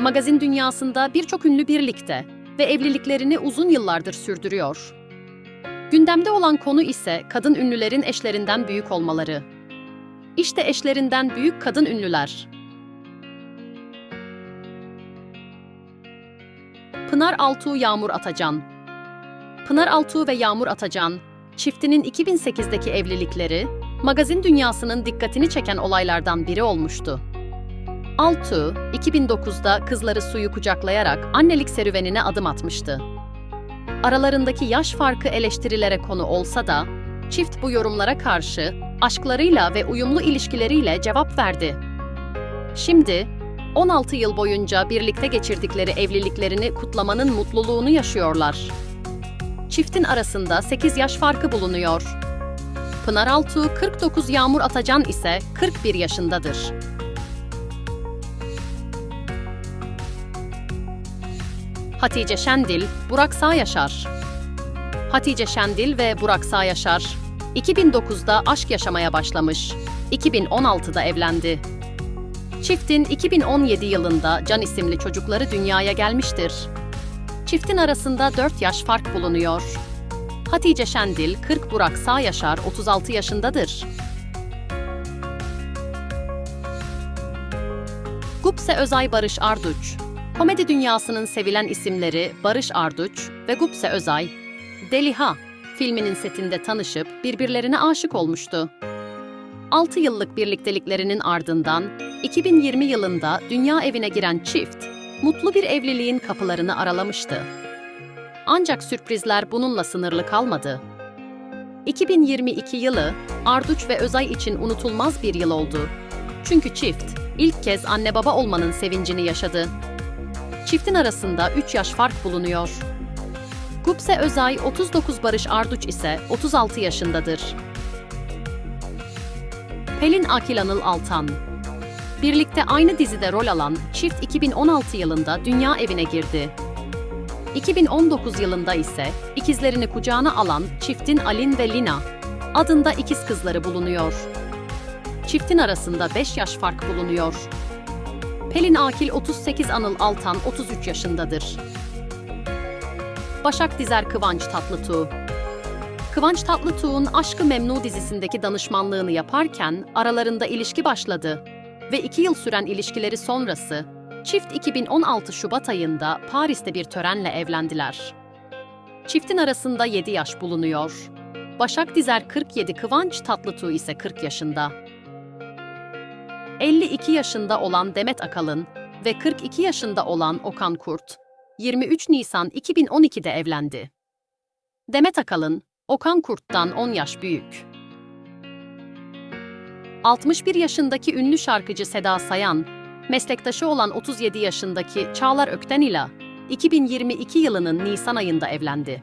magazin dünyasında birçok ünlü birlikte ve evliliklerini uzun yıllardır sürdürüyor. Gündemde olan konu ise kadın ünlülerin eşlerinden büyük olmaları. İşte eşlerinden büyük kadın ünlüler. Pınar Altuğ Yağmur Atacan Pınar Altuğ ve Yağmur Atacan, çiftinin 2008'deki evlilikleri, magazin dünyasının dikkatini çeken olaylardan biri olmuştu. Altuğ, 2009'da kızları suyu kucaklayarak annelik serüvenine adım atmıştı. Aralarındaki yaş farkı eleştirilere konu olsa da, çift bu yorumlara karşı aşklarıyla ve uyumlu ilişkileriyle cevap verdi. Şimdi, 16 yıl boyunca birlikte geçirdikleri evliliklerini kutlamanın mutluluğunu yaşıyorlar. Çiftin arasında 8 yaş farkı bulunuyor. Pınar Altuğ 49, Yağmur Atacan ise 41 yaşındadır. Hatice Şendil, Burak Sağyaşar. Hatice Şendil ve Burak Sağyaşar 2009'da aşk yaşamaya başlamış. 2016'da evlendi. Çiftin 2017 yılında Can isimli çocukları dünyaya gelmiştir. Çiftin arasında 4 yaş fark bulunuyor. Hatice Şendil 40, Burak Sağyaşar 36 yaşındadır. Gupse Özay Barış Arduç Komedi dünyasının sevilen isimleri Barış Arduç ve Gupse Özay, Deliha filminin setinde tanışıp birbirlerine aşık olmuştu. 6 yıllık birlikteliklerinin ardından 2020 yılında dünya evine giren çift, mutlu bir evliliğin kapılarını aralamıştı. Ancak sürprizler bununla sınırlı kalmadı. 2022 yılı Arduç ve Özay için unutulmaz bir yıl oldu. Çünkü çift ilk kez anne baba olmanın sevincini yaşadı. Çiftin arasında 3 yaş fark bulunuyor. Gupse Özay 39 Barış Arduç ise 36 yaşındadır. Pelin Akil Anıl Altan Birlikte aynı dizide rol alan çift 2016 yılında dünya evine girdi. 2019 yılında ise ikizlerini kucağına alan çiftin Alin ve Lina adında ikiz kızları bulunuyor. Çiftin arasında 5 yaş fark bulunuyor. Pelin Akil 38, Anıl Altan 33 yaşındadır. Başak Dizer Kıvanç Tatlıtuğ Kıvanç Tatlıtuğ'un Aşkı Memnu dizisindeki danışmanlığını yaparken aralarında ilişki başladı ve iki yıl süren ilişkileri sonrası çift 2016 Şubat ayında Paris'te bir törenle evlendiler. Çiftin arasında 7 yaş bulunuyor. Başak Dizer 47, Kıvanç Tatlıtuğ ise 40 yaşında. 52 yaşında olan Demet Akalın ve 42 yaşında olan Okan Kurt, 23 Nisan 2012'de evlendi. Demet Akalın, Okan Kurt'tan 10 yaş büyük. 61 yaşındaki ünlü şarkıcı Seda Sayan, meslektaşı olan 37 yaşındaki Çağlar Ökten ile 2022 yılının Nisan ayında evlendi.